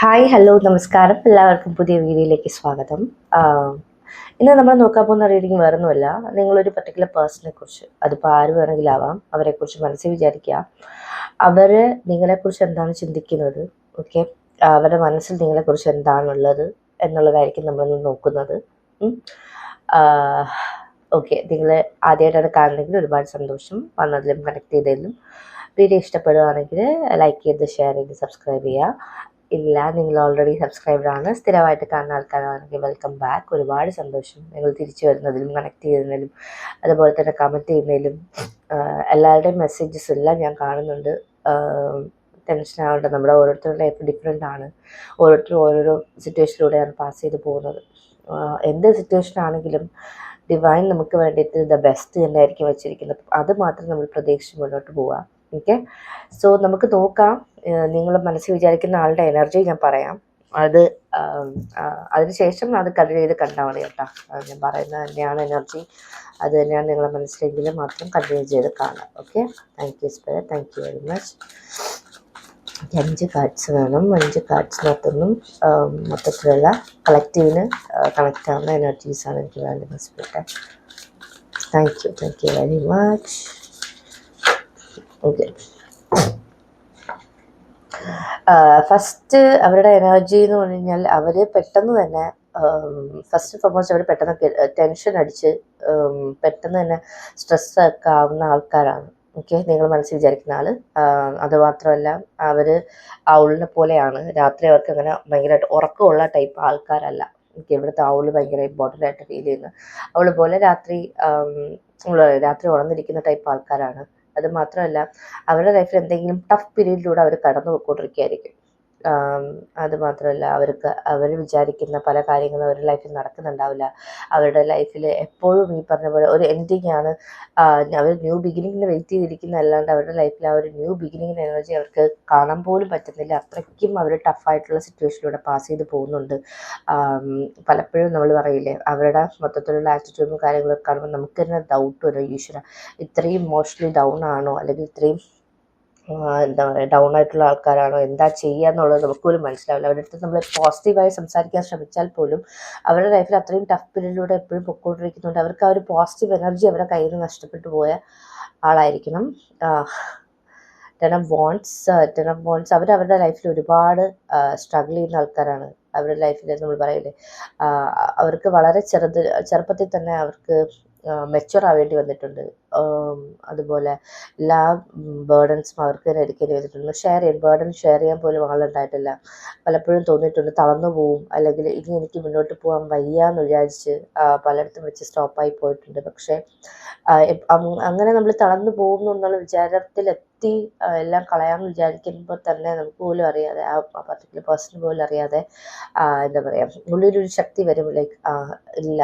Hi hello നമസ്കാരം. എല്ലാവർക്കും പുതിയ വീഡിയോയിലേക്ക് സ്വാഗതം. ഇന്ന് നമ്മൾ നോക്കാൻ പോകുന്ന റീഡിങ് വേറൊന്നുമല്ല. നിങ്ങളൊരു പർട്ടിക്കുലർ പേഴ്സണെ കുറിച്ച് അതിപ്പോൾ ആര് വേണമെങ്കിലും ആവാം അവരെക്കുറിച്ച് മനസ്സിൽ വിചാരിക്കുക. അവർ നിങ്ങളെക്കുറിച്ച് എന്താണ് ചിന്തിക്കുന്നത്? ഓക്കെ അവരുടെ മനസ്സിൽ നിങ്ങളെക്കുറിച്ച് എന്താണുള്ളത് എന്നുള്ളതായിരിക്കും നമ്മളൊന്ന് നോക്കുന്നത്. ഓക്കെ നിങ്ങൾ ആദ്യമായിട്ടാണ് കാണുന്നതെങ്കിൽ ഒരുപാട് സന്തോഷം. വന്നതിലും കണക്ട് ചെയ്തതിലും. വീഡിയോ ഇഷ്ടപ്പെടുകയാണെങ്കിൽ ലൈക്ക് ചെയ്ത് ഷെയർ ചെയ്ത് സബ്സ്ക്രൈബ് ചെയ്യുക. ഇല്ല നിങ്ങൾ ഓൾറെഡി സബ്സ്ക്രൈബഡ് ആണ്. സ്ഥിരമായിട്ട് കാണുന്ന ആൾക്കാരാണെങ്കിൽ വെൽക്കം ബാക്ക് ഒരുപാട് സന്തോഷം നിങ്ങൾ തിരിച്ചു വരുന്നതിലും കണക്ട് ചെയ്യുന്നതിലും അതുപോലെ തന്നെ കമന്റ് ചെയ്യുന്നതിലും. എല്ലാവരുടെയും മെസ്സേജസ് എല്ലാം ഞാൻ കാണുന്നുണ്ട്. ടെൻഷൻ ആവേണ്ട. നമ്മുടെ ഓരോരുത്തരുടെ ലൈഫ് ഡിഫറെന്റ് ആണ്. ഓരോരുത്തരും ഓരോരോ സിറ്റുവേഷനിലൂടെയാണ് പാസ് ചെയ്ത് പോകുന്നത്. എന്ത് സിറ്റുവേഷൻ ആണെങ്കിലും ഡിവൈൻ നമുക്ക് വേണ്ടിയിട്ട് ദ ബെസ്റ്റ് തന്നെയായിരിക്കും വെച്ചിരിക്കുന്നത്. അത് മാത്രം നമ്മൾ പ്രതീക്ഷിച്ച് മുന്നോട്ട് പോവുക. ഓക്കെ. സോ നമുക്ക് നോക്കാം. നിങ്ങൾ മനസ്സിൽ വിചാരിക്കുന്ന ആളുടെ എനർജി ഞാൻ പറയാം. അത് അതിനുശേഷം അത് കണ്ടിന്യൂ ചെയ്ത് കണ്ടാൽ മതി കേട്ടോ ഞാൻ പറയുന്നത് തന്നെയാണ് എനർജി. അത് തന്നെയാണ് നിങ്ങളുടെ മനസ്സിലെങ്കിൽ മാത്രം കണ്ടിന്യൂ ചെയ്ത് കാണാം. Okay. Thank you spare thank you very much അഞ്ച് കാർഡ്സ് വേണം. അഞ്ച് കാർഡ്സിനകത്തൊന്നും മൊത്തത്തിലുള്ള കളക്റ്റീവിന് കണക്റ്റ് ആവുന്ന എനർജീസാണ് എനിക്ക് വേണ്ടത് spare thank you thank you very much okay first അവരുടെ എനർജി എന്ന് പറഞ്ഞു കഴിഞ്ഞാൽ അവർ പെട്ടെന്ന് തന്നെ ഫസ്റ്റ് ഫോർമോസ്റ്റ് അവർ പെട്ടെന്ന് ടെൻഷൻ അടിച്ച് പെട്ടെന്ന് തന്നെ സ്ട്രെസ് ഒക്കെ ആവുന്ന ആൾക്കാരാണ്. ഓക്കെ നിങ്ങൾ മനസ്സിൽ വിചാരിക്കുന്ന ആൾ അത് മാത്രമല്ല അവർ ഔളിനെ പോലെയാണ്. രാത്രി അവർക്ക് അങ്ങനെ ഭയങ്കരമായിട്ട് ഉറക്കമുള്ള ടൈപ്പ് ആൾക്കാരല്ല. എനിക്ക് ഇവിടുത്തെ ഔൾ ഭയങ്കര ഇമ്പോർട്ടന്റ് ആയിട്ട് ഫീൽ ചെയ്യുന്നു. അവൾ പോലെ രാത്രി ആം, രാത്രി ഉണർന്നിരിക്കുന്ന ടൈപ്പ് ആൾക്കാരാണ്. അത് മാത്രമല്ല അവരുടെ ലൈഫിൽ എന്തെങ്കിലും ടഫ് പീരീഡിലൂടെ അവർ കടന്നു പോയിക്കൊണ്ടിരിക്കുകയായിരിക്കും ആം, അത് മാത്രമല്ല അവർക്ക് അവർ വിചാരിക്കുന്ന പല കാര്യങ്ങളും അവരുടെ ലൈഫിൽ നടക്കുന്നുണ്ടാവില്ല. അവരുടെ ലൈഫിൽ എപ്പോഴും ഈ പറഞ്ഞ പോലെ ഒരു എൻഡിങ് ആണ്. അവർ ന്യൂ ബിഗിനിങ്ങിന് വെയിറ്റ് ചെയ്തിരിക്കുന്ന അല്ലാണ്ട് അവരുടെ ലൈഫിൽ ആ ഒരു ന്യൂ ബിഗിനിങ്ങിന് എനർജി അവർക്ക് കാണാൻ പോലും പറ്റുന്നില്ല. അത്രയ്ക്കും അവർ ടഫായിട്ടുള്ള സിറ്റുവേഷനിലൂടെ പാസ് ചെയ്ത് പോകുന്നുണ്ട്. പലപ്പോഴും നമ്മൾ പറയില്ലേ അവരുടെ മൊത്തത്തിലുള്ള ആറ്റിറ്റ്യൂഡും കാര്യങ്ങളൊക്കെ കാണുമ്പോൾ നമുക്ക് തന്നെ ഡൗട്ട് വരും. ഈശ്വര ഇത്രയും ഇമോഷണലി ഡൗൺ ആണോ? അല്ലെങ്കിൽ ഇത്രയും എന്താ പറയുക ഡൗൺ ആയിട്ടുള്ള ആൾക്കാരാണോ എന്താ ചെയ്യുക എന്നുള്ളത് നമുക്ക് പോലും മനസ്സിലാവില്ല. അവരുടെ അടുത്ത് നമ്മൾ പോസിറ്റീവായി സംസാരിക്കാൻ ശ്രമിച്ചാൽ പോലും അവരുടെ ലൈഫിൽ അത്രയും ടഫ് പീരീഡിലൂടെ എപ്പോഴും പൊക്കോണ്ടിരിക്കുന്നുണ്ട്. അവർക്ക് ആ ഒരു പോസിറ്റീവ് എനർജി അവരുടെ കയ്യിൽ നിന്ന് നഷ്ടപ്പെട്ടു പോയ ആളായിരിക്കണം. ഓഫ് വോൺസ് ഓഫ് വോൺസ് അവർ അവരുടെ ലൈഫിൽ ഒരുപാട് സ്ട്രഗിൾ ചെയ്യുന്ന ആൾക്കാരാണ്. അവരുടെ ലൈഫിൽ നമ്മൾ പറയില്ലേ അവർക്ക് വളരെ ചെറുത് ചെറുപ്പത്തിൽ തന്നെ അവർക്ക് മെച്ചുവർ ആവേണ്ടി വന്നിട്ടുണ്ട്. അതുപോലെ എല്ലാ ബേർഡൻസും അവർക്ക് തന്നെ എടുക്കേണ്ടി വന്നിട്ടുണ്ട്. ഷെയർ ചെയ്യാൻ ബേർഡൻ ഷെയർ ചെയ്യാൻ പോലും ആളുണ്ടായിട്ടില്ല. പലപ്പോഴും തോന്നിയിട്ടുണ്ട് തളർന്നു പോവും അല്ലെങ്കിൽ ഇനി എനിക്ക് മുന്നോട്ട് പോകാൻ വയ്യ എന്ന് വിചാരിച്ച് പലയിടത്തും വെച്ച് സ്റ്റോപ്പായി പോയിട്ടുണ്ട്. പക്ഷേ അങ്ങനെ നമ്മൾ തളർന്നു പോകുന്നു എന്നുള്ള വിചാരത്തിൽ എത്തി എല്ലാം കളയാമെന്ന് വിചാരിക്കുമ്പോൾ തന്നെ നമുക്ക് പോലും അറിയാതെ ആ പർട്ടിക്കുലർ പേഴ്സൺ പോലും അറിയാതെ എന്താ പറയുക ഉള്ളിലൊരു ശക്തി വരും. ലൈക്ക് ഇല്ല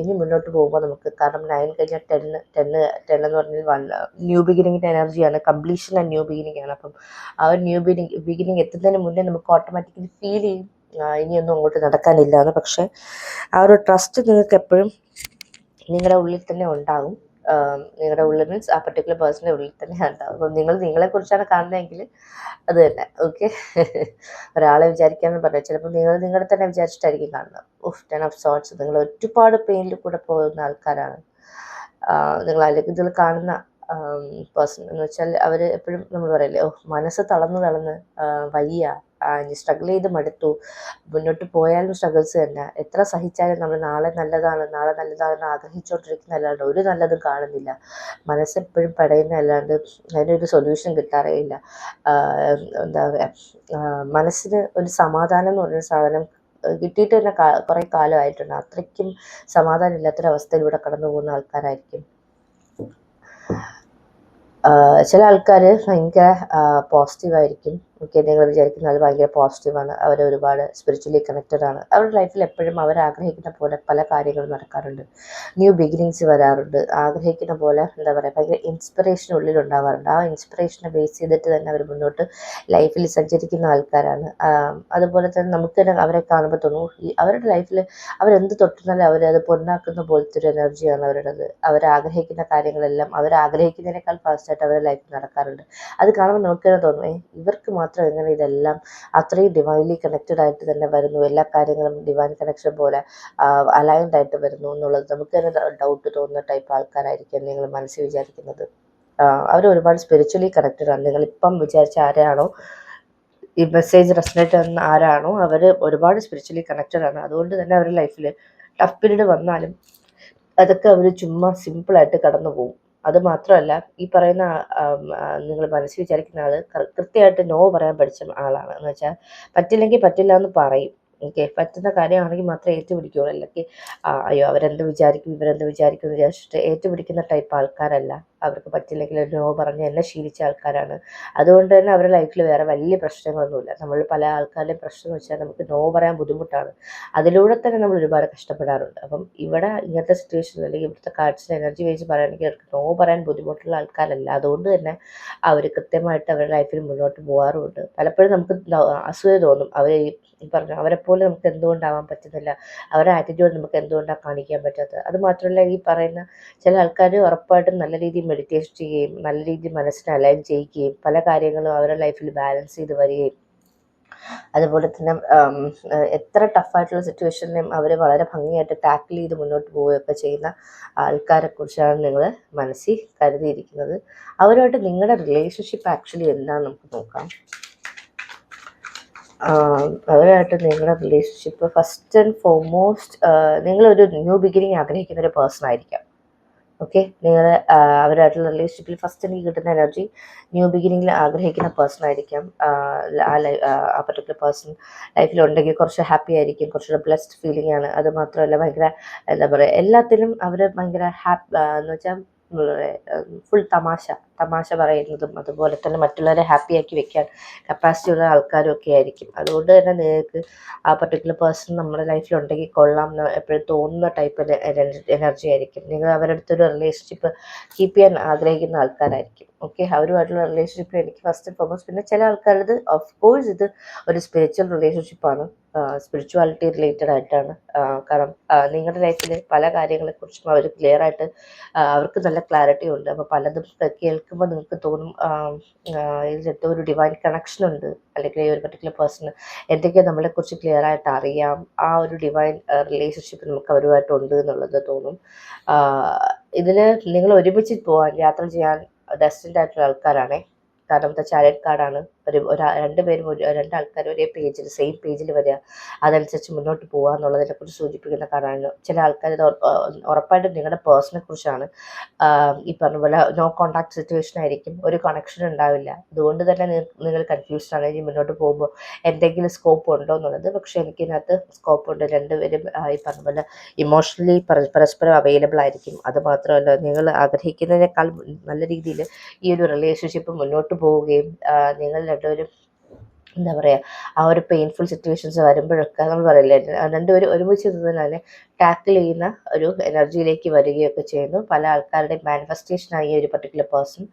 ഇനി മുന്നോട്ട് പോകുമ്പോൾ നമുക്ക് കാരണം നയൻ കഴിഞ്ഞാൽ ടെന്ന് ടെന്ന് എന്ന് പറഞ്ഞാൽ ന്യൂ ബിഗിനിങ്ങിന്റെ എനർജിയാണ് കംപ്ലീഷൻ ആൻഡ് ന്യൂ ബിഗിനിങ് ആണ്. അപ്പം ആ ഒരു ന്യൂ ബിഗിനിങ് ബിഗിനിങ് എത്തുന്നതിന് മുന്നേ നമുക്ക് ഓട്ടോമാറ്റിക്കലി ഫീൽ ചെയ്യും. ഇനിയൊന്നും അങ്ങോട്ട് നടക്കാനില്ല എന്ന്. പക്ഷേ ആ ഒരു ട്രസ്റ്റ് നിങ്ങൾക്ക് എപ്പോഴും നിങ്ങളുടെ ഉള്ളിൽ തന്നെ ഉണ്ടാകും നിങ്ങളുടെ ഉള്ളിൽ മീൻസ് ആ പർട്ടിക്കുലർ പേഴ്സണിന്റെ ഉള്ളിൽ തന്നെ ഉണ്ടാവും. അപ്പം നിങ്ങൾ നിങ്ങളെക്കുറിച്ചാണ് കാണുന്നതെങ്കിൽ അത് തന്നെ ഓക്കെ ഒരാളെ വിചാരിക്കാമെന്ന് പറഞ്ഞാൽ ചിലപ്പോൾ നിങ്ങൾ നിങ്ങളെ തന്നെ വിചാരിച്ചിട്ടായിരിക്കും കാണുന്നത്. ഓഫ് ടെൻ ഓഫ് സോൾസ് നിങ്ങൾ ഒരുപാട് പെയിനിൽ കൂടെ പോകുന്ന ആൾക്കാരാണ്. നിങ്ങൾ അല്ലെങ്കിൽ ഇതിൽ കാണുന്ന പേഴ്സൺ എന്ന് വെച്ചാൽ അവർ എപ്പോഴും നമ്മൾ പറയില്ലേ ഓ മനസ്സ് തളർന്ന് തളർന്ന് വയ്യ സ്ട്രഗിൾ ചെയ്ത് മടുത്തു മുന്നോട്ട് പോയാലും സ്ട്രഗിൾസ് തന്നെ. എത്ര സഹിച്ചാലും നമ്മൾ നാളെ നല്ലതാണ് നാളെ നല്ലതാണെന്ന് ആഗ്രഹിച്ചുകൊണ്ടിരിക്കുന്ന അല്ലാണ്ട് ഒരു നല്ലതും കാണുന്നില്ല. മനസ്സെപ്പോഴും പടയുന്ന അല്ലാണ്ട് അതിനൊരു സൊല്യൂഷൻ കിട്ടാറേ ഇല്ല. എന്താ പറയുക മനസ്സിന് ഒരു സമാധാനം എന്ന് പറയുന്ന സാധനം കിട്ടിയിട്ട് തന്നെ കാ- കുറേ കാലമായിട്ടുണ്ട്. അത്രയ്ക്കും സമാധാനം ഇല്ലാത്തൊരവസ്ഥയിലൂടെ കടന്നു പോകുന്ന ആൾക്കാരായിരിക്കും ചില ആൾക്കാർ ഭയങ്കര പോസിറ്റീവായിരിക്കും ഓക്കെ നിങ്ങൾ വിചാരിക്കുന്ന അത് ഭയങ്കര പോസിറ്റീവാണ് അവർ ഒരുപാട് സ്പിരിച്വലി കണക്റ്റഡ് ആണ്. അവരുടെ ലൈഫിൽ എപ്പോഴും അവർ ആഗ്രഹിക്കുന്ന പോലെ പല കാര്യങ്ങളും നടക്കാറുണ്ട്. ന്യൂ ബിഗിനിങ്സ് വരാറുണ്ട്. ആഗ്രഹിക്കുന്ന പോലെ എന്താ പറയുക ഭയങ്കര ഇൻസ്പിറേഷൻ ഉള്ളിൽ ഉണ്ടാവാറുണ്ട്. ആ ഇൻസ്പിറേഷനെ ബേസ് ചെയ്തിട്ട് തന്നെ അവർ മുന്നോട്ട് ലൈഫിൽ സഞ്ചരിക്കുന്ന ആൾക്കാരാണ്. അതുപോലെ തന്നെ നമുക്ക് തന്നെ അവരെ കാണുമ്പോൾ തോന്നും അവരുടെ ലൈഫിൽ അവരെന്ത് തൊട്ടുന്നാലും അവരത് പൊന്നാക്കുന്ന പോലത്തെ ഒരു എനർജിയാണ് അവരുടേത്. അവർ ആഗ്രഹിക്കുന്ന കാര്യങ്ങളെല്ലാം അവർ ആഗ്രഹിക്കുന്നതിനേക്കാൾ ഫാസ്റ്റായിട്ട് അവരുടെ ലൈഫിൽ നടക്കാറുണ്ട്. അത് കാണുമ്പോൾ നമുക്ക് തന്നെ തോന്നും ഇവർക്ക് എത്രമാത്രം എങ്ങനെ ഇതെല്ലാം അത്രയും ഡിവൈൻലി കണക്റ്റഡ് ആയിട്ട് തന്നെ വരുന്നു. എല്ലാ കാര്യങ്ങളും ഡിവൈൻ കണക്ഷൻ പോലെ അലൈൻഡ് ആയിട്ട് വരുന്നു എന്നുള്ളത് നമുക്ക് തന്നെ ഡൗട്ട് തോന്നുന്ന ടൈപ്പ് ആൾക്കാരായിരിക്കും നിങ്ങൾ മനസ്സിൽ വിചാരിക്കുന്നത്. അവർ ഒരുപാട് സ്പിരിച്വലി കണക്റ്റഡ് ആണ്. നിങ്ങൾ ഇപ്പം വിചാരിച്ച ആരാണോ ഈ മെസ്സേജ് റെസനേറ്റ് ചെയ്യുന്ന ആരാണോ അവർ ഒരുപാട് സ്പിരിച്വലി കണക്റ്റഡ് ആണ്. അതുകൊണ്ട് തന്നെ അവരുടെ ലൈഫിൽ ടഫ് പീരീഡ് വന്നാലും അതൊക്കെ അവർ ചുമ്മാ സിമ്പിളായിട്ട് കടന്നു പോകും അത് മാത്രമല്ല ഈ പറയുന്ന നിങ്ങൾ മനസ്സിൽ വിചാരിക്കുന്ന ആൾ കൃത്യമായിട്ട് നോ പറയാൻ പഠിച്ച ആളാണ്. എന്ന് വെച്ചാൽ പറ്റില്ലെങ്കിൽ പറ്റില്ല എന്ന് പറയും. ഓക്കെ? പറ്റുന്ന കാര്യമാണെങ്കിൽ മാത്രമേ ഏറ്റുപിടിക്കുകയുള്ളൂ. അല്ലെങ്കിൽ അയ്യോ അവരെന്ത് വിചാരിക്കും ഇവരെന്ത് വിചാരിക്കും എന്ന് വിചാരിച്ചിട്ട് ഏറ്റുപിടിക്കുന്ന ടൈപ്പ് ആൾക്കാരല്ല. അവർക്ക് പറ്റില്ലെങ്കിൽ നോ പറഞ്ഞ് എന്നെ ശീലിച്ച ആൾക്കാരാണ്. അതുകൊണ്ട് തന്നെ അവരുടെ ലൈഫിൽ വേറെ വലിയ പ്രശ്നങ്ങളൊന്നുമില്ല. നമ്മൾ പല ആൾക്കാരുടെയും പ്രശ്നം എന്ന് വെച്ചാൽ നമുക്ക് നോ പറയാൻ ബുദ്ധിമുട്ടാണ്. അതിലൂടെ തന്നെ നമ്മൾ ഒരുപാട് കഷ്ടപ്പെടാറുണ്ട്. അപ്പം ഇവിടെ ഇങ്ങനത്തെ സിറ്റുവേഷൻ അല്ലെങ്കിൽ ഇവിടുത്തെ കാർഡ്സിന് എനർജി വെച്ച് പറയുകയാണെങ്കിൽ അവർക്ക് നോ പറയാൻ ബുദ്ധിമുട്ടുള്ള ആൾക്കാരല്ല. അതുകൊണ്ട് തന്നെ അവർ കൃത്യമായിട്ട് അവരുടെ ലൈഫിൽ മുന്നോട്ട് പോകാറുമുണ്ട് പലപ്പോഴും നമുക്ക് അസൂയ തോന്നും. അവർ ഈ പറഞ്ഞ അവരെപ്പോലെ നമുക്ക് എന്തുകൊണ്ടാവാൻ പറ്റുന്നില്ല? അവരുടെ ആറ്റിറ്റ്യൂഡ് നമുക്ക് എന്തുകൊണ്ടാണ് കാണിക്കാൻ പറ്റാത്തത്? അത് മാത്രമല്ല ഈ പറയുന്ന ചില ആൾക്കാർ ഉറപ്പായിട്ടും നല്ല രീതിയിൽ മെഡിറ്റേഷൻ ചെയ്യുകയും നല്ല രീതിയിൽ മനസ്സിനെ അലൈൻ ചെയ്യുകയും പല കാര്യങ്ങളും അവരുടെ ലൈഫിൽ ബാലൻസ് ചെയ്ത് വരികയും. അതുപോലെ തന്നെ എത്ര ടഫായിട്ടുള്ള സിറ്റുവേഷനിലും അവർ വളരെ ഭംഗിയായിട്ട് ടാക്കിൾ ചെയ്ത് മുന്നോട്ട് പോവുകയൊക്കെ ചെയ്യുന്ന ആൾക്കാരെ കുറിച്ചാണ് നിങ്ങൾ മനസ്സിൽ കരുതിയിരിക്കുന്നത്. അവരുമായിട്ട് നിങ്ങളുടെ റിലേഷൻഷിപ്പ് ആക്ച്വലി എന്താണെന്ന് നമുക്ക് നോക്കാം. അവരുമായിട്ട് നിങ്ങളുടെ റിലേഷൻഷിപ്പ് ഫസ്റ്റ് ആൻഡ് ഫോർമോസ്റ്റ് നിങ്ങളൊരു ന്യൂ ബിഗിനിങ് ആഗ്രഹിക്കുന്ന ഒരു പേഴ്സൺ ആയിരിക്കാം. ഓക്കെ നിങ്ങൾ അവരായിട്ടുള്ള റിലേഷൻഷിപ്പിൽ ഫസ്റ്റ് എനിക്ക് കിട്ടുന്ന എനർജി ന്യൂ ബിഗിനിങ്ങിൽ ആഗ്രഹിക്കുന്ന പേഴ്സൺ ആയിരിക്കാം. ആ ആ പർട്ടിക്കുലർ പേഴ്സൺ ലൈഫിലുണ്ടെങ്കിൽ കുറച്ച് ഹാപ്പി ആയിരിക്കും. കുറച്ചുകൂടെ ബ്ലെസ്ഡ് ഫീലിംഗ് ആണ്. അത് മാത്രമല്ല ഭയങ്കര എന്താ പറയുക എല്ലാത്തിലും അവർ ഭയങ്കര ഹാപ്പി എന്ന് വെച്ചാൽ ഫുൾ തമാശ. തമാശ പറയുന്നതും അതുപോലെ തന്നെ മറ്റുള്ളവരെ ഹാപ്പിയാക്കി വെക്കാൻ കപ്പാസിറ്റി ഉള്ള ആൾക്കാരും ഒക്കെ ആയിരിക്കും. അതുകൊണ്ട് തന്നെ നിങ്ങൾക്ക് ആ പർട്ടിക്കുലർ പേഴ്സൺ നമ്മുടെ ലൈഫിൽ ഉണ്ടെങ്കിൽ കൊള്ളാം എന്ന് എപ്പോഴും തോന്നുന്ന ടൈപ്പ് എനർജി ആയിരിക്കും. നിങ്ങൾ അവരുടെ അടുത്തൊരു റിലേഷൻഷിപ്പ് കീപ്പ് ചെയ്യാൻ ആഗ്രഹിക്കുന്ന ആൾക്കാരായിരിക്കും. ഓക്കെ അവരുമായിട്ടുള്ള റിലേഷൻഷിപ്പിൽ എനിക്ക് ഫസ്റ്റ് ആൻഡ് ഫോർമോസ്റ്റ് പിന്നെ ചില ആൾക്കാരത് ഓഫ് കോഴ്സ് ഇത് ഒരു സ്പിരിച്വൽ റിലേഷൻഷിപ്പാണ് സ്പിരിച്വാലിറ്റി റിലേറ്റഡ് ആയിട്ടാണ്. കാരണം നിങ്ങളുടെ ലൈഫിൽ പല കാര്യങ്ങളെക്കുറിച്ചും അവർ ക്ലിയർ ആയിട്ട് അവർക്ക് നല്ല ക്ലാരിറ്റി ഉണ്ട്. അപ്പോൾ പലതും കേൾക്കുമ്പോൾ നിങ്ങൾക്ക് തോന്നും ഇതിലെന്തോ ഒരു ഡിവൈൻ കണക്ഷൻ ഉണ്ട്. അല്ലെങ്കിൽ ഒരു പർട്ടിക്കുലർ പേഴ്സൺ എന്തൊക്കെയോ നമ്മളെക്കുറിച്ച് ക്ലിയർ ആയിട്ട് അറിയാം. ആ ഒരു ഡിവൈൻ റിലേഷൻഷിപ്പ് നമുക്ക് അവരുമായിട്ടുണ്ട് എന്നുള്ളത് തോന്നും. ഇതിൽ നിങ്ങൾ ഒരുമിച്ച് പോകാൻ യാത്ര ചെയ്യാൻ ഡെസ്റ്റിൻഡ് ആയിട്ടുള്ള ആൾക്കാരാണേ. കാരണം എന്താ കാർഡാണ് ഒരു രണ്ട് പേരും ഒരു രണ്ടാൾക്കാർ ഒരേ പേജിൽ സെയിം പേജിൽ വരിക അതനുസരിച്ച് മുന്നോട്ട് പോകുക എന്നുള്ളതിനെക്കുറിച്ച് സൂചിപ്പിക്കുന്ന കാണാനും ചില ആൾക്കാർ ഇത് ഉറപ്പായിട്ടും നിങ്ങളുടെ പേഴ്സണെ കുറിച്ചാണ്. ഈ പറഞ്ഞ പോലെ നോ കോണ്ടാക്ട് സിറ്റുവേഷൻ ആയിരിക്കും. ഒരു കണക്ഷൻ ഉണ്ടാവില്ല. അതുകൊണ്ട് തന്നെ നിങ്ങൾ കൺഫ്യൂസ്ഡ് ആണ്. ഇനി മുന്നോട്ട് പോകുമ്പോൾ എന്തെങ്കിലും സ്കോപ്പ് ഉണ്ടോ എന്നുള്ളത് പക്ഷേ എനിക്കിതിനകത്ത് സ്കോപ്പ് ഉണ്ട്. രണ്ടുപേരും ഈ പറഞ്ഞ പോലെ ഇമോഷണലി പരസ്പരം അവൈലബിൾ ആയിരിക്കും. അത് മാത്രമല്ല നിങ്ങൾ ആഗ്രഹിക്കുന്നതിനേക്കാൾ നല്ല രീതിയിൽ ഈ ഒരു റിലേഷൻഷിപ്പ് മുന്നോട്ട് പോവുകയും നിങ്ങൾ രണ്ടുപേരും എന്താ പറയുക ആ ഒരു പെയിൻഫുൾ സിറ്റുവേഷൻസ് വരുമ്പോഴൊക്കെ നമ്മൾ പറയില്ലേ രണ്ടുപേരും ഒരുമിച്ച് തന്നെ ടാക്കിൾ ചെയ്യുന്ന ഒരു എനർജിയിലേക്ക് വരികയൊക്കെ ചെയ്യുന്നു. പല ആൾക്കാരുടെയും മാനിഫെസ്റ്റേഷൻ ആയി ഒരു പർട്ടിക്കുലർ പേഴ്സൺ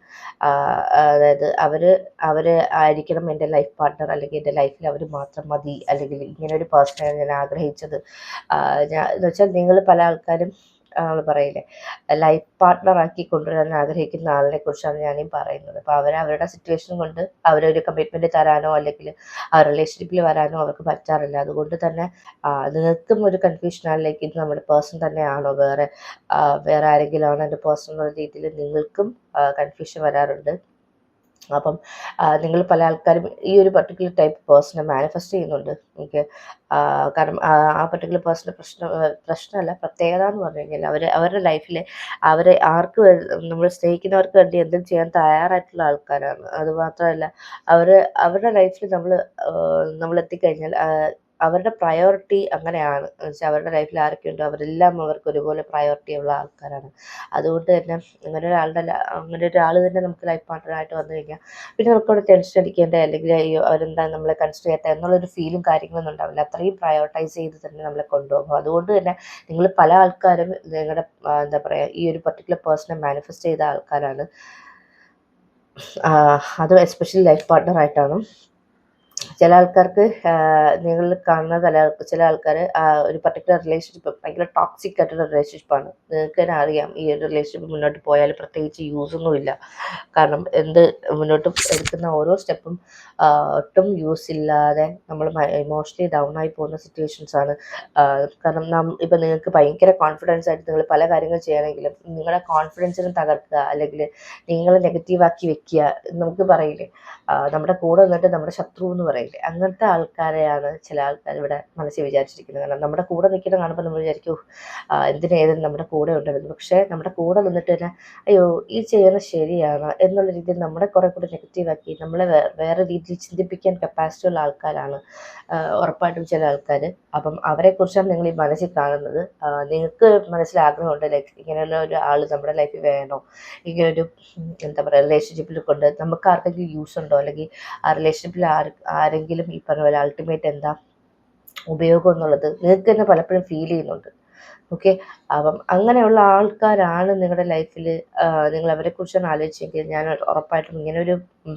അതായത് അവർ അവർ ആയിരിക്കണം എന്റെ ലൈഫ് പാർട്ട്ണർ അല്ലെങ്കിൽ എന്റെ ലൈഫിൽ അവർ മാത്രം മതി അല്ലെങ്കിൽ ഇങ്ങനെ ഒരു പേഴ്സണാണ് ഞാൻ ആഗ്രഹിച്ചത്. ഞാൻ എന്ന് വെച്ചാൽ നിങ്ങൾ പല ആൾക്കാരും നമ്മൾ പറയില്ലേ? ലൈഫ് പാർട്ട്ണറാക്കി കൊണ്ടുവരാൻ ആഗ്രഹിക്കുന്ന ആളിനെ കുറിച്ചാണ് ഞാനീ പറയുന്നത്. അപ്പോൾ അവർ അവരുടെ സിറ്റുവേഷൻ കൊണ്ട് അവരൊരു കമ്മിറ്റ്മെന്റ് തരാനോ അല്ലെങ്കിൽ ആ റിലേഷൻഷിപ്പിൽ വരാനോ അവർക്ക് പറ്റാറില്ല. അതുകൊണ്ട് തന്നെ നിങ്ങൾക്കും ഒരു കൺഫ്യൂഷൻ ആളിലേക്ക് ഇത് നമ്മുടെ പേഴ്സൺ തന്നെയാണോ? വേറെ വേറെ ആരെങ്കിലും ആണോ എന്റെ പേഴ്സൺ എന്നുള്ള രീതിയിൽ നിങ്ങൾക്കും കൺഫ്യൂഷൻ വരാറുണ്ട്. അപ്പം നിങ്ങൾ പല ആൾക്കാരും ഈ ഒരു പർട്ടിക്കുലർ ടൈപ്പ് പേഴ്സണെ മാനിഫെസ്റ്റ് ചെയ്യുന്നുണ്ട്. എനിക്ക് കാരണം ആ പർട്ടിക്കുലർ പേഴ്സണെ പ്രശ്നം പ്രശ്നമല്ല പ്രത്യേകത എന്ന് പറഞ്ഞു കഴിഞ്ഞാൽ അവർ അവരുടെ ലൈഫിൽ അവരെ ആർക്ക് നമ്മൾ സ്നേഹിക്കുന്നവർക്ക് വേണ്ടി എന്തും ചെയ്യാൻ തയ്യാറായിട്ടുള്ള ആൾക്കാരാണ്. അതുമാത്രമല്ല അവർ അവരുടെ ലൈഫിൽ നമ്മൾ നമ്മൾ എത്തിക്കഴിഞ്ഞാൽ അവരുടെ പ്രയോറിറ്റി അങ്ങനെയാണ്. വെച്ചാൽ അവരുടെ ലൈഫിൽ ആരൊക്കെയുണ്ടോ അവരെല്ലാം അവർക്ക് ഒരുപോലെ പ്രയോറിറ്റി ഉള്ള ആൾക്കാരാണ്. അതുകൊണ്ട് തന്നെ അങ്ങനെ ഒരാളുടെ അങ്ങനെ ഒരാൾ തന്നെ നമുക്ക് ലൈഫ് പാർട്ട്ണറായിട്ട് വന്നു കഴിഞ്ഞാൽ പിന്നെ നമുക്കവിടെ ടെൻഷൻ അടിക്കേണ്ട? അല്ലെങ്കിൽ അയ്യോ അവരെന്താ നമ്മളെ കൺസിഡർ ചെയ്യാത്ത എന്നുള്ളൊരു ഫീലും കാര്യങ്ങളൊന്നും ഉണ്ടാവില്ല. അത്രയും പ്രയോറിറ്റൈസ് ചെയ്ത് തന്നെ നമ്മളെ കൊണ്ടുപോകും. അതുകൊണ്ട് തന്നെ നിങ്ങൾ പല ആൾക്കാരും നിങ്ങളുടെ എന്താ പറയുക ഈ ഒരു പർട്ടിക്കുലർ പേഴ്സണെ മാനിഫെസ്റ്റ് ചെയ്ത ആൾക്കാരാണ്. അത് എസ്പെഷ്യലി ലൈഫ് പാർട്ട്ണറായിട്ടാണ് ചില ആൾക്കാർക്ക് നിങ്ങൾ കാണുന്ന പല ചില ആൾക്കാർ ഒരു പർട്ടിക്കുലർ റിലേഷൻഷിപ്പ് ഭയങ്കര ടോക്സിക് ആയിട്ടുള്ള റിലേഷൻഷിപ്പാണ് നിങ്ങൾക്ക് തന്നെ അറിയാം ഈ ഒരു റിലേഷൻഷിപ്പ് മുന്നോട്ട് പോയാൽ പ്രത്യേകിച്ച് യൂസൊന്നുമില്ല കാരണം എന്ത് മുന്നോട്ട് എടുക്കുന്ന ഓരോ സ്റ്റെപ്പും ഒട്ടും യൂസ് ഇല്ലാതെ നമ്മൾ ഇമോഷണലി ഡൗൺ ആയി പോകുന്ന സിറ്റുവേഷൻസ് ആണ്. കാരണം നാം ഇപ്പം നിങ്ങൾക്ക് ഭയങ്കര കോൺഫിഡൻസ് ആയിട്ട് നിങ്ങൾ പല കാര്യങ്ങൾ ചെയ്യണമെങ്കിലും നിങ്ങളുടെ കോൺഫിഡൻസിനെ തകർക്കുക അല്ലെങ്കിൽ നിങ്ങൾ നെഗറ്റീവാക്കി വെക്കുക നമുക്ക് പറയില്ലേ? നമ്മുടെ കൂടെ നിന്നിട്ട് നമ്മുടെ ശത്രു എന്ന് പറയില്ലേ അങ്ങനത്തെ ആൾക്കാരെയാണ് ചില ആൾക്കാർ ഇവിടെ മനസ്സിൽ വിചാരിച്ചിരിക്കുന്നത്. കാരണം നമ്മുടെ കൂടെ നിൽക്കുന്ന കാണുമ്പോൾ നമ്മൾ വിചാരിക്കും എന്തിനേതും നമ്മുടെ കൂടെ ഉണ്ടെന്ന്? പക്ഷേ നമ്മുടെ കൂടെ നിന്നിട്ട് തന്നെ അയ്യോ ഈ ചെയ്യുന്നത് ശരിയാണ് എന്നുള്ള രീതിയിൽ നമ്മളെ കുറെ കൂടെ നെഗറ്റീവാക്കി നമ്മളെ വേറെ രീതിയിൽ ചിന്തിപ്പിക്കാൻ കപ്പാസിറ്റി ഉള്ള ആൾക്കാരാണ് ഉറപ്പായിട്ടും ചില ആൾക്കാർ അപ്പം അവരെക്കുറിച്ചാണ് നിങ്ങൾ ഈ മനസ്സിൽ കാണുന്നത്. നിങ്ങൾക്ക് മനസ്സിൽ ആഗ്രഹമുണ്ട് ലൈക്ക് ഇങ്ങനെയുള്ള ഒരു ആൾ നമ്മുടെ ലൈഫിൽ വേണോ? ഇങ്ങനെ ഒരു എന്താ പറയുക റിലേഷൻഷിപ്പിൽ കൊണ്ട് നമുക്ക് ആർക്കെങ്കിലും യൂസ് ഉണ്ടോ? അല്ലെങ്കിൽ ആ റിലേഷൻഷിപ്പിൽ ആർ ആരെങ്കിലും ഈ പറഞ്ഞ പോലെ അൾട്ടിമേറ്റ് എന്താ ഉപയോഗം എന്നുള്ളത് നിങ്ങൾക്ക് തന്നെ പലപ്പോഴും ഫീൽ ചെയ്യുന്നുണ്ട്. ഓക്കെ അപ്പം അങ്ങനെയുള്ള ആൾക്കാരാണ് നിങ്ങളുടെ ലൈഫിൽ നിങ്ങൾ അവരെക്കുറിച്ചാണ് ആലോചിച്ചെങ്കിൽ ഞാൻ ഉറപ്പായിട്ടും ഇങ്ങനെ ഒരു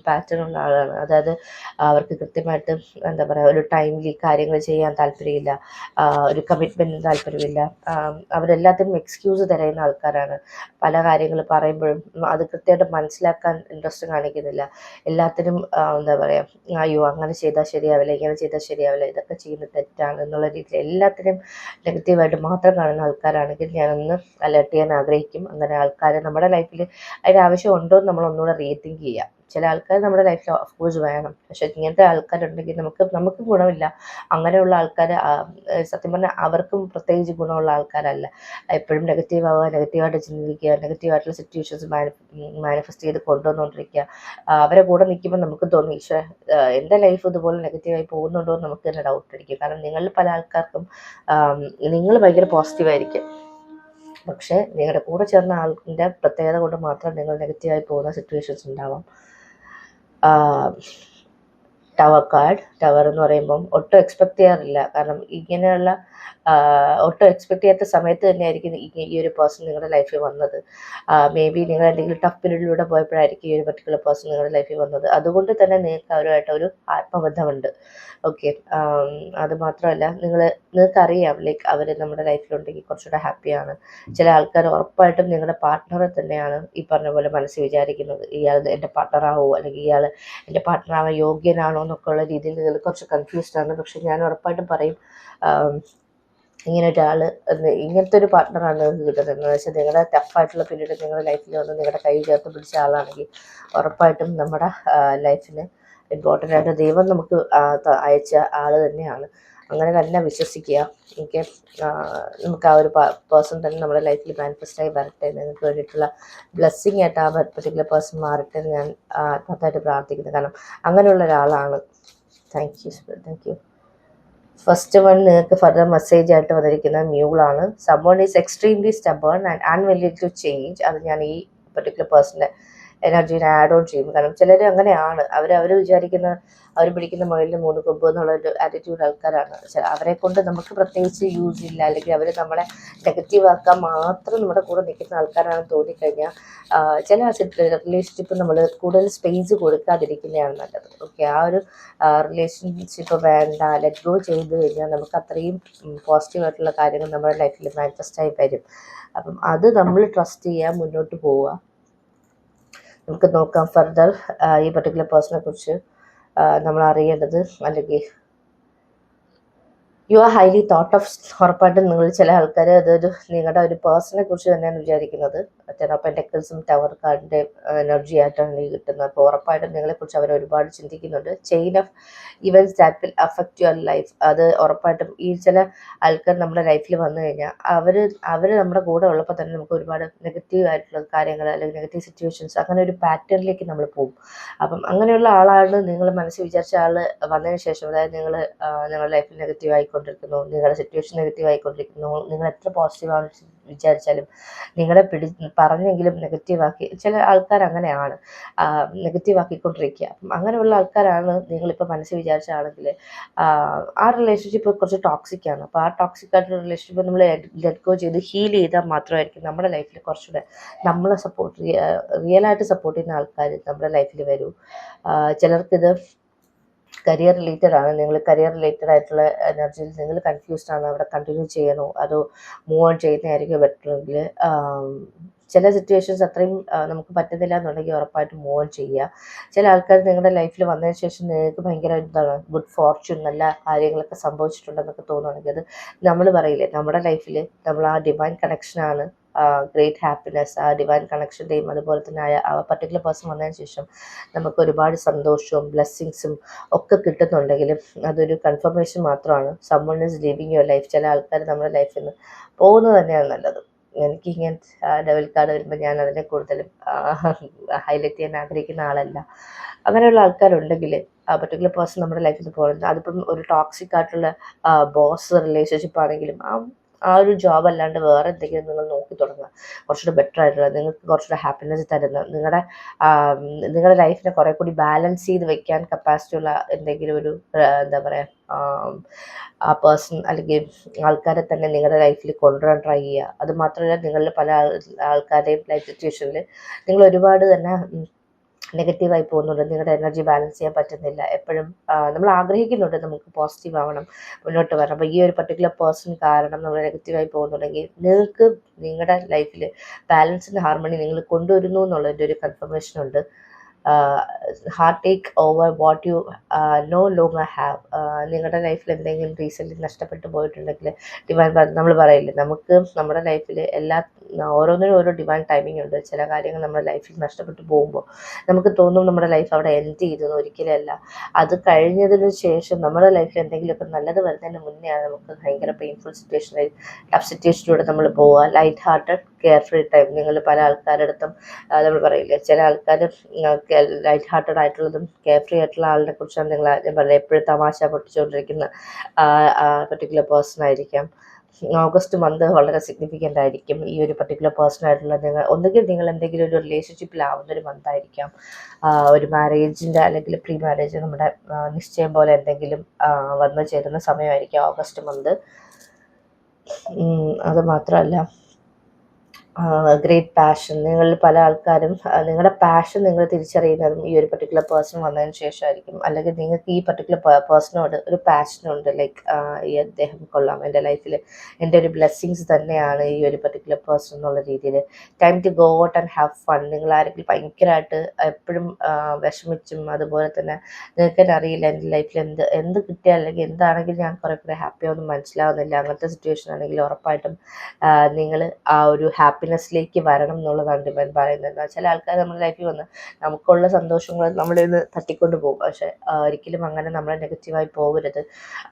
പാറ്റേൺ ഉള്ള ആളാണ്. അതായത് അവർക്ക് കൃത്യമായിട്ട് എന്താ പറയുക ഒരു ടൈമിൽ കാര്യങ്ങൾ ചെയ്യാൻ താല്പര്യമില്ല. ഒരു കമ്മിറ്റ്മെന്റിന് താല്പര്യമില്ല. അവരെല്ലാത്തിനും എക്സ്ക്യൂസ് തരുന്ന ആൾക്കാരാണ്. പല കാര്യങ്ങൾ പറയുമ്പോഴും അത് കൃത്യമായിട്ട് മനസ്സിലാക്കാൻ ഇൻട്രസ്റ്റ് കാണിക്കുന്നില്ല. എല്ലാത്തിനും എന്താ പറയുക അയ്യോ അങ്ങനെ ചെയ്താൽ ശരിയാവില്ല ഇങ്ങനെ ചെയ്താൽ ശരിയാവില്ല ഇതൊക്കെ ചെയ്യുന്നത് തെറ്റാണ് എന്നുള്ള രീതിയിൽ എല്ലാത്തിനും നെഗറ്റീവായിട്ട് മാത്രം കാണുന്ന ആൾക്കാരാണെങ്കിൽ ഞാനൊന്ന് അലേർട്ട് ചെയ്യാൻ ആഗ്രഹിക്കും. അങ്ങനെ ആൾക്കാർ നമ്മുടെ ലൈഫിൽ അതിന്റെ ആവശ്യം ഉണ്ടോ എന്ന് നമ്മൾ ഒന്നുകൂടെ റീതിങ്ക് ചെയ്യാം. ചില ആൾക്കാർ നമ്മുടെ ലൈഫിൽ ഓഫ്കോഴ്സ് വേണം. പക്ഷെ ഇങ്ങനത്തെ ആൾക്കാരുണ്ടെങ്കിൽ നമുക്ക് നമുക്ക് ഗുണമില്ല. അങ്ങനെയുള്ള ആൾക്കാർ സത്യം പറഞ്ഞാൽ അവർക്കും പ്രത്യേകിച്ച് ഗുണമുള്ള ആൾക്കാരല്ല. എപ്പോഴും നെഗറ്റീവ് ആവുക നെഗറ്റീവായിട്ട് ചിന്തിക്കുക നെഗറ്റീവായിട്ടുള്ള സിറ്റുവേഷൻസ് മാനിഫെസ്റ്റ് ചെയ്ത് കൊണ്ടുവന്നുകൊണ്ടിരിക്കുക. അവരെ കൂടെ നിൽക്കുമ്പോൾ നമുക്ക് തോന്നി ഈശ്വര എന്റെ ലൈഫ് ഇതുപോലെ നെഗറ്റീവായി പോകുന്നുണ്ടോ എന്ന് നമുക്ക് തന്നെ ഡൗട്ട് അടിക്കും. കാരണം നിങ്ങളിൽ പല ആൾക്കാർക്കും നിങ്ങൾ ഭയങ്കര പോസിറ്റീവായിരിക്കും പക്ഷേ നിങ്ങളുടെ കൂടെ ചേർന്ന ആളിന്റെ പ്രത്യേകത കൊണ്ട് മാത്രം നിങ്ങൾ നെഗറ്റീവായി പോകുന്ന സിറ്റുവേഷൻസ് ഉണ്ടാവാം. uh, ടവർ കാർഡ് ടവർ എന്ന് പറയുമ്പം ഒട്ടും എക്സ്പെക്ട് ചെയ്യാറില്ല. കാരണം ഇങ്ങനെയുള്ള ഒട്ടും എക്സ്പെക്ട് ചെയ്യാത്ത സമയത്ത് തന്നെയായിരിക്കും ഈ ഒരു പേഴ്സൺ നിങ്ങളുടെ ലൈഫിൽ വന്നത്. മേ ബി നിങ്ങൾ എന്തെങ്കിലും ടഫ് പീരീഡിലൂടെ പോയപ്പോഴായിരിക്കും ഈ ഒരു പർട്ടിക്കുലർ പേഴ്സൺ നിങ്ങളുടെ ലൈഫിൽ വന്നത്. അതുകൊണ്ട് തന്നെ നിങ്ങൾക്ക് അവരുമായിട്ട് ഒരു ആത്മബന്ധമുണ്ട്. ഓക്കെ അത് മാത്രമല്ല നിങ്ങൾ നിങ്ങൾക്കറിയാം ലൈക്ക് അവർ നമ്മുടെ ലൈഫിലുണ്ടെങ്കിൽ കുറച്ചുകൂടെ ഹാപ്പിയാണ് ചില ആൾക്കാർ ഉറപ്പായിട്ടും നിങ്ങളുടെ പാർട്ട്ണറെ തന്നെയാണ് ഈ പറഞ്ഞ പോലെ മനസ്സിൽ വിചാരിക്കുന്നത്. ഇയാൾ എന്റെ പാർട്ട്ണറാവോ അല്ലെങ്കിൽ ഇയാൾ എന്റെ പാർട്ട്ണറാവാൻ യോഗ്യനാണോ എന്നൊക്കെ ഉള്ള രീതിയിൽ നിങ്ങൾ കുറച്ച് കൺഫ്യൂസ്ഡ് ആണ്. പക്ഷെ ഞാൻ ഉറപ്പായിട്ടും പറയും ഇങ്ങനെ ഒരാൾ ഇങ്ങനത്തെ ഒരു പാർട്ട്ണറാണ് നിങ്ങൾക്ക് കിട്ടുന്നത്. എന്ന് വെച്ചാൽ നിങ്ങളുടെ ടഫായിട്ടുള്ള പീരീഡ് നിങ്ങളുടെ ലൈഫിൽ വന്ന് നിങ്ങളുടെ കൈ ചേർത്ത് പിടിച്ച ആളാണെങ്കിൽ ഉറപ്പായിട്ടും നമ്മുടെ ലൈഫിന് ഇമ്പോർട്ടന്റ് ആയിട്ട് ദൈവം നമുക്ക് അയച്ച ആൾ തന്നെയാണ്. അങ്ങനെ തന്നെ വിശ്വസിക്കുക. എനിക്ക് നമുക്ക് ആ ഒരു പേഴ്സൺ തന്നെ നമ്മുടെ ലൈഫിൽ മാനിഫെസ്റ്റായി വരട്ടെ നിങ്ങൾക്ക് വേണ്ടിയിട്ടുള്ള ബ്ലെസ്സിങ് ആയിട്ട് ആ പെർട്ടിക്കുലർ പേഴ്സൺ മാറട്ടെ എന്ന് ഞാൻ ആത്മാർത്ഥമായിട്ട് പ്രാർത്ഥിക്കുന്നു. കാരണം അങ്ങനെയുള്ള ഒരാളാണ്. Thank you thank you first one നിങ്ങൾക്ക് ഫർദർ മെസ്സേജ് ആയിട്ട് വന്നിരിക്കുന്ന മ്യൂളാണ് someone is extremely stubborn and unwilling to change അത് ഞാൻ ഈ പെർട്ടിക്കുലർ പേഴ്സന്റെ എനർജീനെ ആഡ് ഓൺ ചെയ്യും. കാരണം ചിലർ അങ്ങനെയാണ്. അവർ അവർ വിചാരിക്കുന്ന അവർ പിടിക്കുന്ന മുകളിൽ മൂന്ന് കൊമ്പ് എന്നുള്ള ഒരു ആറ്റിറ്റ്യൂഡ് ആൾക്കാരാണ്. അവരെ കൊണ്ട് നമുക്ക് പ്രത്യേകിച്ച് യൂസ് ഇല്ല. അല്ലെങ്കിൽ അവർ നമ്മളെ നെഗറ്റീവ് ആക്കാൻ മാത്രം നമ്മുടെ കൂടെ നിൽക്കുന്ന ആൾക്കാരാണെന്ന് തോന്നിക്കഴിഞ്ഞാൽ ചില റിലേഷൻഷിപ്പ് നമ്മൾ കൂടുതൽ സ്പേസ് കൊടുക്കാതിരിക്കുന്നതാണ് നല്ലത്. ഓക്കെ ആ ഒരു റിലേഷൻഷിപ്പ് വേണ്ട ലെറ്റ് ഗോ ചെയ്ത് കഴിഞ്ഞാൽ നമുക്ക് അത്രയും പോസിറ്റീവ് ആയിട്ടുള്ള കാര്യങ്ങൾ നമ്മുടെ ലൈഫിൽ മാനിഫെസ്റ്റായി വരും. അപ്പം അത് നമ്മൾ ട്രസ്റ്റ് ചെയ്യുക മുന്നോട്ട് പോവുക. നമുക്ക് നോക്കാം ഫർദർ ഈ പർട്ടിക്കുലർ പേഴ്സണെ കുറിച്ച് നമ്മൾ അറിയേണ്ടത് അല്ലെങ്കിൽ you are highly thought of ഉറപ്പായിട്ടും നിങ്ങൾ ചില ആൾക്കാർ അതൊരു നിങ്ങളുടെ ഒരു പേഴ്സണെ കുറിച്ച് തന്നെയാണ് വിചാരിക്കുന്നത്. ചിലപ്പോൾ പെന്റക്കിൾസും ടവർ കാർഡിന്റെ എനർജി ആയിട്ടാണ് എനിക്ക് കിട്ടുന്നത്. അപ്പോൾ ഉറപ്പായിട്ടും നിങ്ങളെക്കുറിച്ച് അവർ ഒരുപാട് ചിന്തിക്കുന്നുണ്ട്. Chain of events that will affect your life അത് ഉറപ്പായിട്ടും ഈ ചില ആൾക്കാർ നമ്മുടെ ലൈഫിൽ വന്നു കഴിഞ്ഞാൽ അവർ അവർ നമ്മുടെ കൂടെ ഉള്ളപ്പോൾ തന്നെ നമുക്ക് ഒരുപാട് നെഗറ്റീവ് ആയിട്ടുള്ള കാര്യങ്ങൾ അല്ലെങ്കിൽ നെഗറ്റീവ് സിറ്റുവേഷൻസ് അങ്ങനെ ഒരു പാറ്റേണിലേക്ക് നമ്മൾ പോകും. അപ്പം അങ്ങനെയുള്ള ആളാണ് നിങ്ങൾ മനസ്സിൽ വിചാരിച്ച ആൾ വന്നതിന് ശേഷം അതായത് നിങ്ങൾ നിങ്ങളുടെ ലൈഫിൽ നെഗറ്റീവ് ആയിക്കൊണ്ടിരിക്കുന്നു നിങ്ങളുടെ സിറ്റുവേഷൻ നെഗറ്റീവ് ആയിക്കൊണ്ടിരിക്കുന്നു നിങ്ങൾ എത്ര പോസിറ്റീവ് ആണ് വിചാരിച്ചാലും നിങ്ങളെ പിടി പറഞ്ഞെങ്കിലും നെഗറ്റീവാക്കി ചില ആൾക്കാർ അങ്ങനെയാണ് നെഗറ്റീവ് ആക്കിക്കൊണ്ടിരിക്കുക. അപ്പം അങ്ങനെയുള്ള ആൾക്കാരാണ് നിങ്ങളിപ്പോൾ മനസ്സിൽ വിചാരിച്ചാണെങ്കിൽ ആ റിലേഷൻഷിപ്പ് കുറച്ച് ടോക്സിക് ആണ്. അപ്പോൾ ആ ടോക്സിക് ആയിട്ടുള്ള റിലേഷൻഷിപ്പ് നമ്മൾ ലെറ്റ് ഗോ ചെയ്ത് ഹീൽ ചെയ്താൽ മാത്രമായിരിക്കും നമ്മുടെ ലൈഫിൽ കുറച്ചുകൂടെ നമ്മളെ സപ്പോർട്ട് റിയലായിട്ട് സപ്പോർട്ട് ചെയ്യുന്ന ആൾക്കാർ നമ്മുടെ ലൈഫിൽ വരൂ. ചിലർക്കിത് കരിയർ റിലേറ്റഡ് ആണ്. നിങ്ങൾ കരിയർ റിലേറ്റഡ് ആയിട്ടുള്ള എനർജിയിൽ നിങ്ങൾ കൺഫ്യൂസ്ഡ് ആണ്. അവിടെ കണ്ടിന്യൂ ചെയ്യണോ? അതോ മൂവ് ഓൺ ചെയ്യുന്നതായിരിക്കും ബെറ്റർ എങ്കിൽ ചില സിറ്റുവേഷൻസ് അത്രയും നമുക്ക് പറ്റുന്നില്ല എന്നുണ്ടെങ്കിൽ ഉറപ്പായിട്ടും മൂവ് ഓൺ ചെയ്യുക. ചില ആൾക്കാർ നിങ്ങളുടെ ലൈഫിൽ വന്നതിന് ശേഷം നിങ്ങൾക്ക് ഭയങ്കര എന്താണ് ഗുഡ് ഫോർച്യൂൺ നല്ല കാര്യങ്ങളൊക്കെ സംഭവിച്ചിട്ടുണ്ടെന്നൊക്കെ തോന്നുകയാണെങ്കിൽ അത് നമ്മൾ പറയില്ലേ? നമ്മുടെ ലൈഫിൽ നമ്മൾ ആ ഡിവൈൻ കണക്ഷനാണ് ഗ്രേറ്റ് ഹാപ്പിനെസ് ആ ഡിവൈൻ കണക്ഷന്റെയും അതുപോലെ തന്നെ ആ- പർട്ടിക്കുലർ പേഴ്സൺ വന്നതിന് ശേഷം നമുക്ക് ഒരുപാട് സന്തോഷവും ബ്ലെസ്സിങ്സും ഒക്കെ കിട്ടുന്നുണ്ടെങ്കിലും അതൊരു കൺഫർമേഷൻ മാത്രമാണ്. Someone is living your life ചില ആൾക്കാർ നമ്മുടെ ലൈഫിൽ നിന്ന് പോകുന്നത് തന്നെയാണ് നല്ലത്. എനിക്ക് ഇങ്ങനത്തെ ഡെവൽ കാർഡ് വരുമ്പോൾ ഞാൻ അതിനെ കൂടുതലും ഹൈലൈറ്റ് ചെയ്യാൻ ആഗ്രഹിക്കുന്ന ആളല്ല. അങ്ങനെയുള്ള ആൾക്കാരുണ്ടെങ്കിൽ ആ പർട്ടിക്കുലർ പേഴ്സൺ നമ്മുടെ ലൈഫിൽ പോകുന്നത് അതിപ്പം ഒരു ടോക്സിക് ആയിട്ടുള്ള ബോസ് റിലേഷൻഷിപ്പ് ആണെങ്കിലും ആ ആ ഒരു ജോബ് അല്ലാണ്ട് വേറെ എന്തെങ്കിലും നിങ്ങൾ നോക്കി തുടങ്ങുക. കുറച്ചുകൂടെ ബെറ്റർ ആയിട്ടുള്ള നിങ്ങൾക്ക് കുറച്ചുകൂടെ ഹാപ്പിനെസ് തരുന്ന നിങ്ങളുടെ നിങ്ങളുടെ ലൈഫിനെ കുറേ കൂടി ബാലൻസ് ചെയ്ത് വെക്കാൻ കപ്പാസിറ്റി ഉള്ള എന്തെങ്കിലും ഒരു എന്താ പറയുക ആ പേഴ്സൺ അല്ലെങ്കിൽ ആൾക്കാരെ തന്നെ നിങ്ങളുടെ ലൈഫിൽ കൊണ്ടുവരാൻ ട്രൈ ചെയ്യുക. അത് മാത്രമല്ല നിങ്ങളിൽ പല ആൾ ആൾക്കാരുടെയും ലൈഫ് സിറ്റുവേഷനിൽ നിങ്ങൾ ഒരുപാട് തന്നെ നെഗറ്റീവായി പോകുന്നുണ്ട്. നിങ്ങളുടെ എനർജി ബാലൻസ് ചെയ്യാൻ പറ്റുന്നില്ല. എപ്പോഴും നമ്മൾ ആഗ്രഹിക്കുന്നുണ്ട് നമുക്ക് പോസിറ്റീവ് ആവണം മുന്നോട്ട് വരണം. അപ്പോൾ ഈ ഒരു പർട്ടിക്കുലർ പേഴ്സൺ കാരണം നമ്മൾ നെഗറ്റീവായി പോകുന്നുണ്ടെങ്കിൽ നിങ്ങൾക്ക് നിങ്ങളുടെ ലൈഫിൽ ബാലൻസിന്റെ ഹാർമണി നിങ്ങൾ കൊണ്ടുവരുന്നു എന്നുള്ളതിന്റെ ഒരു കൺഫർമേഷൻ ഉണ്ട്. Heart take over what you no long have നിങ്ങളുടെ ലൈഫിൽ എന്തെങ്കിലും റീസെന്റ് നഷ്ടപ്പെട്ടു പോയിട്ടുണ്ടെങ്കിൽ ഡിവൈൻ നമ്മൾ പറയില്ലേ നമുക്ക് നമ്മുടെ ലൈഫിൽ എല്ലാ ഓരോന്നിനും ഓരോ ഡിവൈൻ ടൈമിംഗ് ഉണ്ട്. ചില കാര്യങ്ങൾ നമ്മുടെ ലൈഫിൽ നഷ്ടപ്പെട്ടു പോകുമ്പോൾ നമുക്ക് തോന്നും നമ്മുടെ ലൈഫ് അവിടെ എൻഡ് ചെയ്തെന്ന് ഒരിക്കലല്ല അത് കഴിഞ്ഞതിന് ശേഷം നമ്മുടെ ലൈഫിൽ എന്തെങ്കിലുമൊക്കെ നല്ലത് വരുന്നതിന് മുന്നെയാണ് നമുക്ക് ഭയങ്കര പെയിൻഫുൾ സിറ്റുവേഷനിൽ ടഫ് സിറ്റുവേഷനിലൂടെ നമ്മൾ പോവുക light hearted care free time നിങ്ങൾ പല ആൾക്കാരുടെ അടുത്തും നമ്മൾ പറയില്ലേ ചില ആൾക്കാർ ലൈറ്റ് ഹാർട്ടഡ് ആയിട്ടുള്ളതും കെയർ ഫ്രീ ആയിട്ടുള്ള ആളിനെ കുറിച്ചാണ് നിങ്ങൾ ഞാൻ പറഞ്ഞത്. എപ്പോഴും തമാശ പൊട്ടിച്ചുകൊണ്ടിരിക്കുന്ന പർട്ടിക്കുലർ പേഴ്സൺ ആയിരിക്കാം. ഓഗസ്റ്റ് മന്ത് വളരെ സിഗ്നിഫിക്കന്റ് ആയിരിക്കും ഈ ഒരു പർട്ടിക്കുലർ പേഴ്സൺ ആയിട്ടുള്ള നിങ്ങൾ. ഒന്നുകിൽ നിങ്ങൾ എന്തെങ്കിലും ഒരു റിലേഷൻഷിപ്പിലാവുന്ന ഒരു മന്ത് ആയിരിക്കാം. ഒരു മാരേജിന്റെ അല്ലെങ്കിൽ പ്രീ മാരേജ് നമ്മുടെ നിശ്ചയം പോലെ എന്തെങ്കിലും വന്നു ചേരുന്ന സമയമായിരിക്കും ഓഗസ്റ്റ് മന്ത് അത് മാത്രമല്ല ഗ്രേറ്റ് പാഷൻ നിങ്ങളിൽ പല ആൾക്കാരും നിങ്ങളുടെ പാഷൻ നിങ്ങൾ തിരിച്ചറിയുന്നതും ഈ ഒരു പർട്ടിക്കുലർ പേഴ്സൺ വന്നതിന് ശേഷമായിരിക്കും. അല്ലെങ്കിൽ നിങ്ങൾക്ക് ഈ പർട്ടിക്കുലർ പേഴ്സണോട് ഒരു പാഷനുണ്ട് ലൈക്ക് ഈ അദ്ദേഹം കൊള്ളാം. എന്റെ ലൈഫിൽ എന്റെ ഒരു ബ്ലെസ്സിങ്സ് തന്നെയാണ് ഈ ഒരു പർട്ടിക്കുലർ പേഴ്സൺ എന്നുള്ള രീതിയിൽ. Time to go out and have fun നിങ്ങൾ ആരെങ്കിലും ഭയങ്കരമായിട്ട് എപ്പോഴും വിഷമിച്ചും അതുപോലെ തന്നെ നിങ്ങൾക്ക് തന്നെ അറിയില്ല എന്റെ ലൈഫിൽ എന്ത് എന്ത് കിട്ടിയ അല്ലെങ്കിൽ എന്താണെങ്കിലും ഞാൻ കുറേ കൂടെ ഹാപ്പി ആവുമെന്ന് മനസ്സിലാവുന്നില്ല. അങ്ങനത്തെ സിറ്റുവേഷൻ ആണെങ്കിൽ ഉറപ്പായിട്ടും നിങ്ങൾ ആ ഒരു ഹാപ്പിനെസ്സിലേക്ക് വരണം എന്നുള്ളതാണ് ഡിമാൻഡ് പറയുന്നത്. എന്നാൽ ചില ആൾക്കാർ നമ്മുടെ ലൈഫിൽ വന്ന് നമുക്കുള്ള സന്തോഷങ്ങൾ നമ്മളിൽ നിന്ന് തട്ടിക്കൊണ്ട് പോകും. പക്ഷേ ഒരിക്കലും അങ്ങനെ നമ്മളെ നെഗറ്റീവായി പോകരുത്.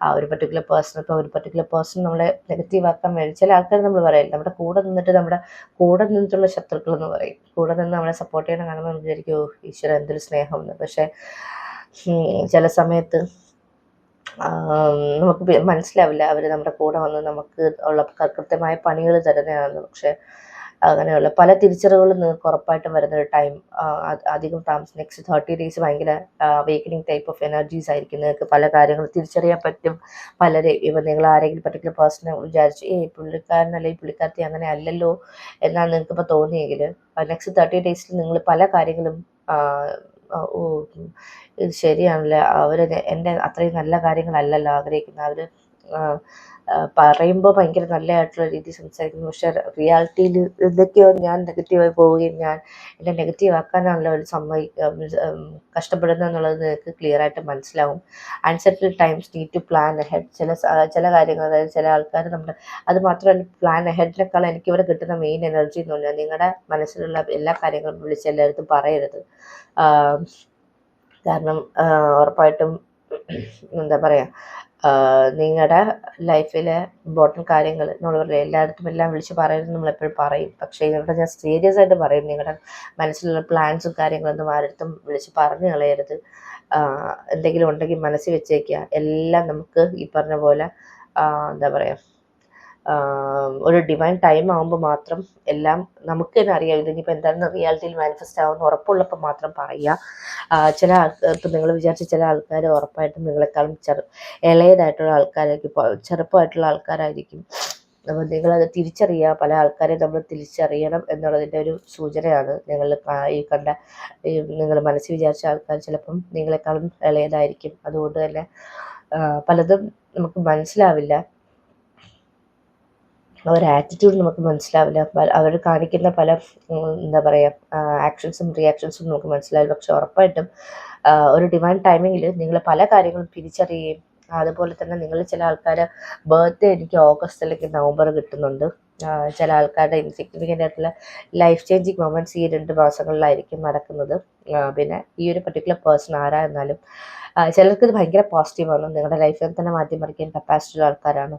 ആ ഒരു പർട്ടിക്കുലർ പേഴ്സൺ ഇപ്പോൾ ഒരു പർട്ടിക്കുലർ പേഴ്സൺ നമ്മളെ നെഗറ്റീവ് ആക്കാൻ വേണ്ടി ചില ആൾക്കാർ നമ്മൾ പറയില്ല. നമ്മുടെ കൂടെ നിന്നിട്ട് നമ്മുടെ കൂടെ നിന്നിട്ടുള്ള ശത്രുക്കൾ എന്ന് പറയും. കൂടെ നിന്ന് നമ്മളെ സപ്പോർട്ട് ചെയ്യണം കാണുമ്പോൾ നമുക്ക് വിചാരിക്കും "ഓ, ഈശ്വര എന്തൊരു സ്നേഹമെന്ന് പക്ഷേ ചില സമയത്ത് നമുക്ക് മനസ്സിലാവില്ല. അവർ നമ്മുടെ കൂടെ വന്ന് നമുക്ക് ഉള്ള കൃത്യമായ പണികൾ തരുന്നതാണെന്ന്. പക്ഷെ അങ്ങനെയുള്ള പല തിരിച്ചറിവുകളും നിങ്ങൾക്ക് ഉറപ്പായിട്ടും വരുന്ന ഒരു ടൈം അധികം താമസം നെക്സ്റ്റ് തേർട്ടി ഡേയ്സ് ഭയങ്കര വേക്കനിങ് ടൈപ്പ് ഓഫ് എനർജീസ് ആയിരിക്കും. നിങ്ങൾക്ക് പല കാര്യങ്ങളും തിരിച്ചറിയാൻ പറ്റും. പലരെ ഇപ്പം നിങ്ങൾ ആരെങ്കിലും പർട്ടിക്കുലർ പേഴ്സണെ വിചാരിച്ച് ഏ പുള്ളിക്കാരൻ അല്ലെങ്കിൽ പുള്ളിക്കാരത്തി അങ്ങനെ അല്ലല്ലോ എന്നാണ് നിങ്ങൾക്ക് ഇപ്പോൾ തോന്നിയെങ്കിൽ നെക്സ്റ്റ് തേർട്ടി ഡേയ്സിൽ നിങ്ങൾ പല കാര്യങ്ങളും ഓ ഇത് ശരിയാണല്ലേ? അവർ എന്റെ അത്രയും നല്ല കാര്യങ്ങളല്ലല്ലോ ആഗ്രഹിക്കുന്നത്. അവർ പറയുമ്പോൾ ഭയങ്കര നല്ലതായിട്ടുള്ള രീതിയിൽ സംസാരിക്കുന്നു. പക്ഷേ റിയാലിറ്റിയിൽ എന്തൊക്കെയോ ഞാൻ നെഗറ്റീവായി പോവുകയും ഞാൻ എന്നെ നെഗറ്റീവ് ആക്കാനാണല്ലോ അവർ സമ്മതി കഷ്ടപ്പെടുന്നത് എന്നുള്ളത് നിങ്ങൾക്ക് ക്ലിയർ ആയിട്ട് മനസ്സിലാവും. Unsettle times need to plan ahead ചില ചില കാര്യങ്ങൾ അതായത് ചില ആൾക്കാർ നമ്മുടെ അത് മാത്രമല്ല പ്ലാൻ അഹെഡിനേക്കാൾ എനിക്ക് ഇവിടെ കിട്ടുന്ന മെയിൻ എനർജി എന്ന് പറഞ്ഞാൽ നിങ്ങളുടെ മനസ്സിലുള്ള എല്ലാ കാര്യങ്ങളും വിളിച്ച് എല്ലായിടത്തും പറയരുത്. കാരണം ഉറപ്പായിട്ടും എന്താ പറയുക നിങ്ങളുടെ ലൈഫിലെ ഇമ്പോർട്ടന്റ് കാര്യങ്ങൾ നമ്മൾ പറയും എല്ലായിടത്തും എല്ലാം വിളിച്ച് പറയുന്നത് നമ്മളെപ്പോഴും പറയും. പക്ഷേ ഇവിടെ ഞാൻ സീരിയസ് ആയിട്ട് പറയും. നിങ്ങളുടെ മനസ്സിലുള്ള പ്ലാൻസും കാര്യങ്ങളൊന്നും ആരടുത്തും വിളിച്ച് പറഞ്ഞു കളയരുത്. എന്തെങ്കിലും ഉണ്ടെങ്കിൽ മനസ്സിൽ വെച്ചേക്കുക. എല്ലാം നമുക്ക് ഈ പറഞ്ഞ പോലെ എന്താ പറയുക ഒരു ഡിവൈൻ ടൈം ആകുമ്പോൾ മാത്രം എല്ലാം നമുക്ക് തന്നെ അറിയാം. ഇതിനിപ്പോൾ എന്താണെന്ന് റിയാലിറ്റിയിൽ മാനിഫെസ്റ്റ് ആവുമെന്ന് ഉറപ്പുള്ളപ്പോൾ മാത്രം പറയുക. ചില ആൾക്കാർ ഇപ്പം നിങ്ങൾ വിചാരിച്ച ചില ആൾക്കാർ ഉറപ്പായിട്ടും നിങ്ങളെക്കാളും ചെറു ഇളയതായിട്ടുള്ള ആൾക്കാരായിരിക്കും. ചെറുപ്പമായിട്ടുള്ള ആൾക്കാരായിരിക്കും. അപ്പോൾ നിങ്ങളത് തിരിച്ചറിയുക. പല ആൾക്കാരെ നമ്മൾ തിരിച്ചറിയണം എന്നുള്ളതിന്റെ ഒരു സൂചനയാണ് നിങ്ങൾ ഈ കണ്ട നിങ്ങൾ മനസ്സിൽ വിചാരിച്ച ആൾക്കാർ ചിലപ്പം നിങ്ങളെക്കാളും ഇളയതായിരിക്കും. അതുകൊണ്ട് തന്നെ പലതും നമുക്ക് മനസ്സിലാവില്ല. അവരുടെ ആറ്റിറ്റ്യൂഡ് നമുക്ക് മനസ്സിലാവില്ല. അവർ കാണിക്കുന്ന പല എന്താ പറയുക ആക്ഷൻസും റിയാക്ഷൻസും നമുക്ക് മനസ്സിലാവില്ല. പക്ഷെ ഉറപ്പായിട്ടും ഒരു ഡിവൈൻ ടൈമിങ്ങിൽ നിങ്ങൾ പല കാര്യങ്ങളും തിരിച്ചറിയുകയും അതുപോലെ തന്നെ നിങ്ങൾ ചില ആൾക്കാർ ബർത്ത്ഡേ എനിക്ക് ഓഗസ്റ്റ് അല്ലെങ്കിൽ നവംബർ കിട്ടുന്നുണ്ട്. ചില ആൾക്കാരുടെ ഇൻസിഗ്നിഫിക്കന്റ് ആയിട്ടുള്ള ലൈഫ് ചേഞ്ചിങ് മൊമെന്റ്സ് ഈ രണ്ട് മാസങ്ങളിലായിരിക്കും നടക്കുന്നത്. പിന്നെ ഈ ഒരു പർട്ടിക്കുലർ പേഴ്സൺ ആരാ എന്നാലും ചിലർക്ക് ഇത് ഭയങ്കര പോസിറ്റീവാണ് നിങ്ങളുടെ ലൈഫിൽ തന്നെ മാറ്റിമറിക്കാൻ കപ്പാസിറ്റി ഉള്ള ആൾക്കാരാണ്.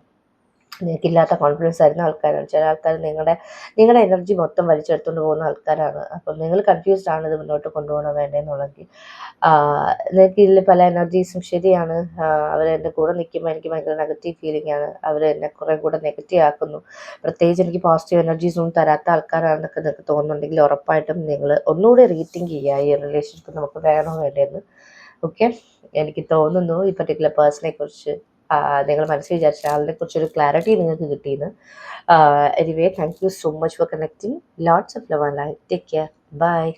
നിങ്ങൾക്കില്ലാത്ത കോൺഫിഡൻസ് ആയിരുന്ന ആൾക്കാരാണ്. ചില ആൾക്കാർ നിങ്ങളുടെ നിങ്ങളുടെ എനർജി മൊത്തം വലിച്ചെടുത്തുകൊണ്ട് പോകുന്ന ആൾക്കാരാണ്. അപ്പം നിങ്ങൾ കൺഫ്യൂസ്ഡ് ആണ് ഇത് മുന്നോട്ട് കൊണ്ടുപോകണം വേണ്ടതെന്നുള്ളെങ്കിൽ നിങ്ങൾക്ക് ഇതിൽ പല എനർജീസും ശരിയാണ്. അവർ കൂടെ നിൽക്കുമ്പോൾ എനിക്ക് ഭയങ്കര നെഗറ്റീവ് ഫീലിംഗ് ആണ്. അവർ എന്നെ കുറേ കൂടെ നെഗറ്റീവ് ആക്കുന്നു. പ്രത്യേകിച്ച് എനിക്ക് പോസിറ്റീവ് എനർജീസ് ഒന്നും തരാത്ത ആൾക്കാരാണെന്നൊക്കെ നിങ്ങൾക്ക് തോന്നുന്നുണ്ടെങ്കിൽ ഉറപ്പായിട്ടും നിങ്ങൾ ഒന്നുകൂടി റീത്തിങ്ക് ചെയ്യുക ഈ റിലേഷൻഷിപ്പ് നമുക്ക് വേണോ വേണ്ടതെന്ന് ഓക്കെ എനിക്ക് തോന്നുന്നു ഈ പർട്ടിക്കുലർ പേഴ്സണെ കുറിച്ച് നിങ്ങൾ മനസ്സിൽ വിചാരിച്ച ആളിനെ കുറിച്ചൊരു ക്ലാരിറ്റി നിങ്ങൾക്ക് കിട്ടിയെന്ന്. Anyway thank you so much for connecting lots of love and life take care bye